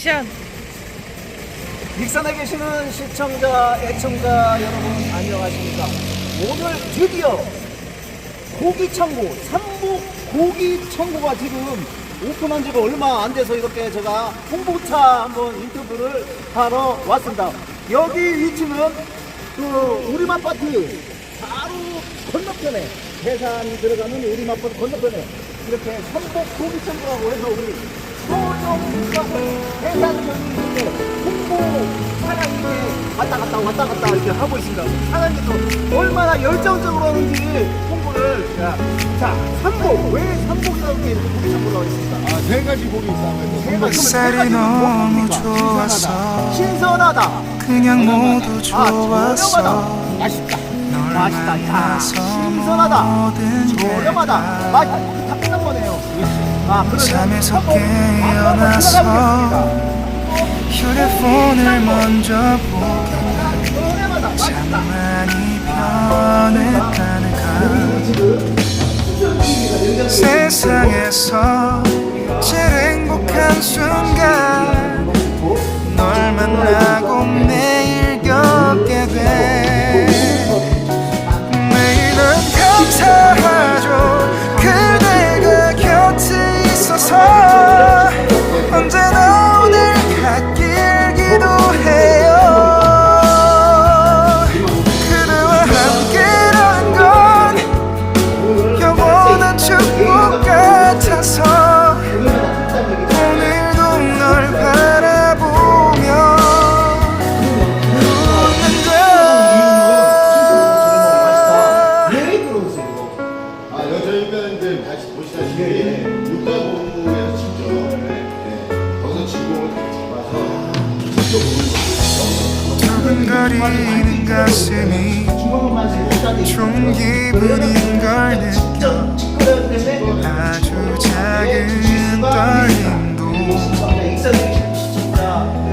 시안 익산에 계시는 시청자, 애청자 여러분 안녕하십니까? 오늘 드디어 고기창고, 삼복 고기창고가 지금 오픈한 지가 얼마 안 돼서 이렇게 제가 홍보차 한번 인터뷰를 하러 왔습니다. 여기 위치는 그 우리마파트 바로 건너편에 해산이 들어가는 우리마파트 건너편에 이렇게 삼복 고기창고라고 해서 우리 해산경이 홍보 사장님이 왔다 갔다 왔다 갔다 이렇게 하고 있습니다. 사장님도 얼마나 열정적으로 하는지 홍보를 자, 자 삼복 왜 삼복이라고 이렇게 고기창고라고 했습니까? 아, 세 가지 곡이 있다면서. 햇살이 너무 좋았어. 신선하다. 그냥 모두 아. 좋았어 맛있다. 널 맛있다. 야, 신선하다. 저렴하다. 다 맛있다. 다 끝난 거네요. 아, 잠에서 한번 깨어나서 들어가보겠습니다. 휴대폰을 먼저 보게 저렴하다. 참. 많이 변해가는가 세상에서 제일 행복한 순간 널 만나 두근거리는 가슴이 좋은 기분인 걸 느껴. 아주 작은 떨림도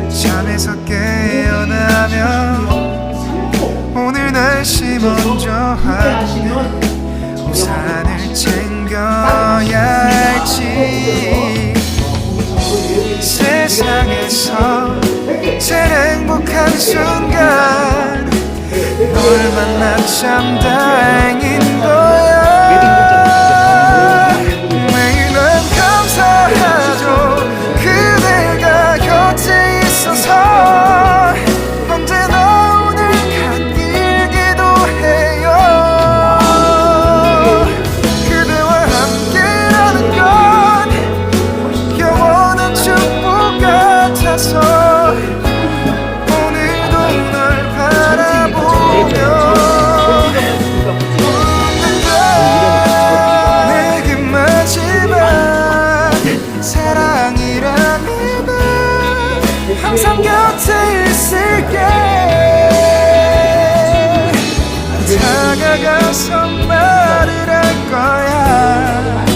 잠에서 깨어나면 오늘 날씨 먼저 확인해 우산을 챙겨야 할지. 세상에서 행복한 순간 널 만나 참 다행인 거 사랑이라는 말 항상 곁에 있을게. 다가가서 말을 할 거야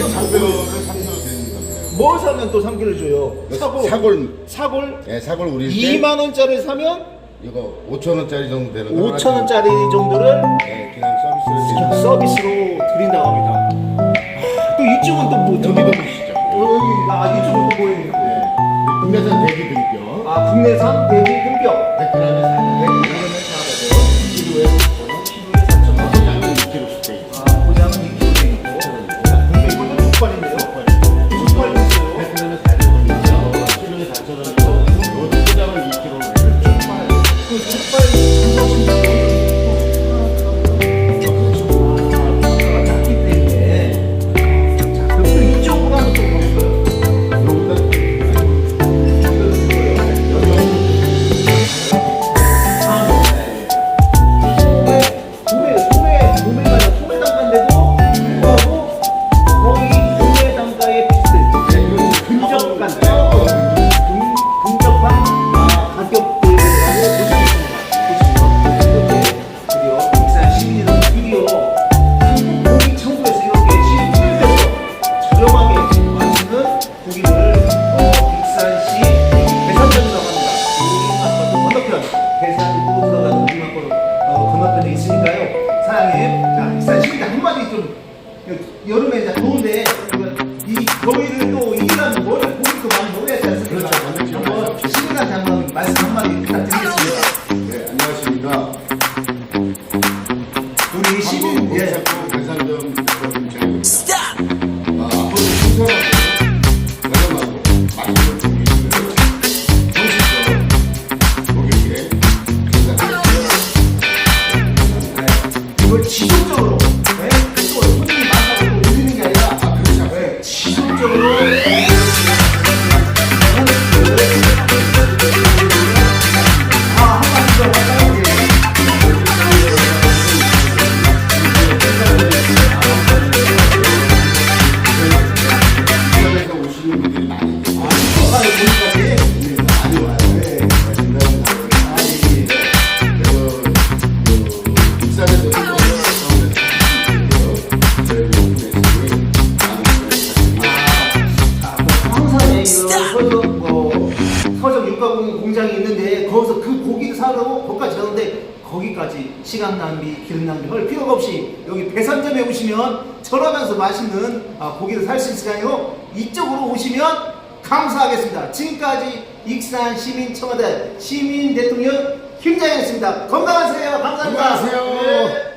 플러스 진짜 네, 이거 3kg를 상승 되는 겁니다. 뭘 사면 또 3kg 줘요? 사골. 사골. 사골 네, 사골 우리 때 2만 원짜리 사면 이거 5천 원짜리 정도 되는 거. 5천 원짜리 정도를 네, 그냥 서비스로 드리는 서비스로 드린다고 합니다. 아, 또 이쪽은 또뭐 여기도 보시죠. 아 이쪽은 또 뭐예요? 네. 국내산 대기 등뼈. 아 국내산 돼지 등뼈 100g에 400g. 100g에 400 초등학교 어, 건너편에 있으니까요. 사장님, 자, 익산 시민들 한마디 좀 여름에 이제 더운데 이 더위를 또 이기려면 뭘 고기도 많이 먹어야 되지 않습니까? 그렇죠. 한번 시민한테 한번 말씀 한마디 부탁드리겠습니다. 서점 육가공 공장이 있는데 거기서 그 고기를 사러 거기까지 가는데 거기까지 시간 낭비, 기름 낭비 할 필요가 없이 여기 배산점에 오시면 저렴하면서 맛있는 아, 고기를 살 수 있으니까요 이쪽으로 오시면 감사하겠습니다. 지금까지 익산 시민 청와대 시민 대통령 김장현이었습니다. 건강하세요. 감사합니다. 건강하세요. 네.